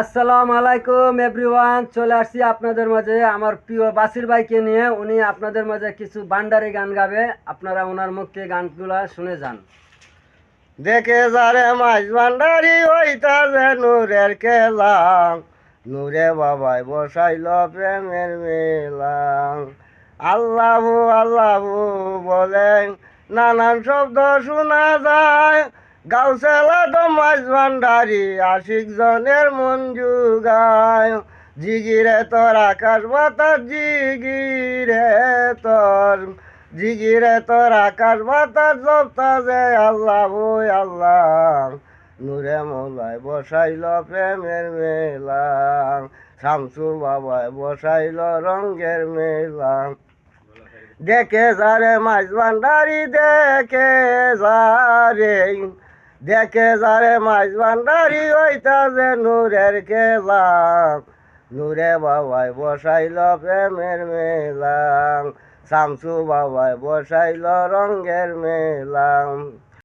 আসসালামু আলাইকুম এভরিওয়ান চলে আসছি আপনাদের মাঝে। আমার প্রিয় বাসির ভাইকে নিয়ে উনি আপনাদের মাঝে কিছু বান্ডারি গান গাবে। আপনারা ওনার মুখ থেকে গানগুলা শুনে যান। দেখে যারে মাছ ভান্ডারি ওইটা যে নূরের খেলা। নূরে বাবাই বসাইল প্রেমের মেলা। আল্লাহু আল্লাহু বলেন, নানান শব্দ শোনা যায়। গাউসেলা তো মাছ ভান্ডারি, আশিক জনের মন যুগায়। জিগিরে তোর আকাশ বাতাস, জিগিরে তোর জিগিরে তোর আকাশ বাতাস জপতা যে আল্লাহ, ওই আল্লাহ। নূরে মোলায় বসাইল প্রেমের মেলা, শামসুর বাবায় বসাইল রঙ্গের মেলা। দেখে যারে মাছ ভান্ডারি, দেখে যারে দেখে যারে মাছ ভান্ডারি ওইটা যে নূরের খেলাম। নূরে বাবাই বসাইল প্রেমের মেলাম। শামসু বাবাই বসাইল রঙ্গের মেলা